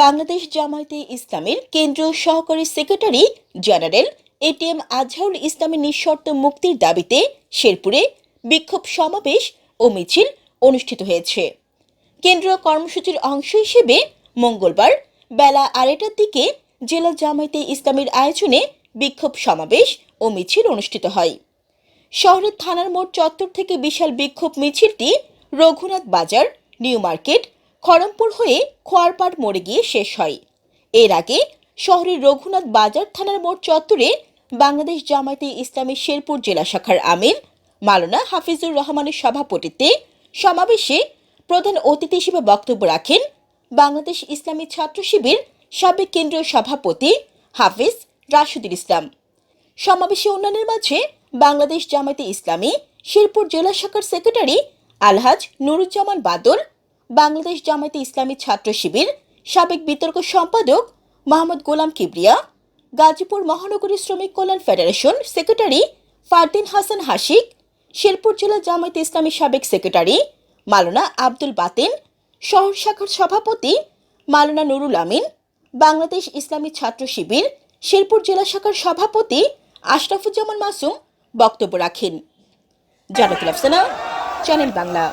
বাংলাদেশ জামায়াতে ইসলামের কেন্দ্রীয় সহকারী সেক্রেটারি জেনারেল এটিএম আজহারুল ইসলামের নিঃশর্ত মুক্তির দাবিতে শেরপুরে বিক্ষোভ সমাবেশ ও মিছিল অনুষ্ঠিত হয়েছে। কেন্দ্রীয় কর্মসূচির অংশ হিসেবে মঙ্গলবার বেলা আড়াইটার দিকে জেলা জামায়াতে ইসলামের আয়োজনে বিক্ষোভ সমাবেশ ও মিছিল অনুষ্ঠিত হয়। শহরের থানার মোড় চত্বর থেকে বিশাল বিক্ষোভ মিছিলটি রঘুনাথ বাজার, নিউ মার্কেট খড়মপুর হয়ে খোয়ারপাড় মোড়ে গিয়ে শেষ হয়। এর আগে শহরের রঘুনাথ বাজার থানার মোড় চত্বরে বাংলাদেশ জামায়াতে ইসলামী শেরপুর জেলা শাখার আমির মাওলানা হাফিজুর রহমানের সভাপতিত্বে সমাবেশে প্রধান অতিথি হিসেবে বক্তব্য রাখেন বাংলাদেশ ইসলামী ছাত্র শিবির সাবেক কেন্দ্রীয় সভাপতি হাফিজ রাশিদুল ইসলাম। সমাবেশে অন্যান্যের মাঝে বাংলাদেশ জামায়াতে ইসলামী শেরপুর জেলা শাখার সেক্রেটারি আলহাজ নুরুজ্জামান বাদল বাংলাদেশ জামায়াতে ইসলামী ছাত্র শিবির, সাবেক বিতর্ক সম্পাদক মোহাম্মদ গোলাম কিবরিয়া, গাজীপুর মহানগরী শ্রমিক কল্যাণ ফেডারেশন সেক্রেটারি ফারদিন হাসান হাসিক শেরপুর জেলা জামায়াতে ইসলামী সাবেক সেক্রেটারি মালানা আব্দুল বাতেন, শহর শাখার সভাপতি মালানা নুরুল আমিন, বাংলাদেশ ইসলামী ছাত্র শিবির, শেরপুর জেলা শাখার সভাপতি আশরাফুজ্জামান মাসুম বক্তব্য রাখেন। জানাতুল আফসানা, চ্যানেল বাংলা।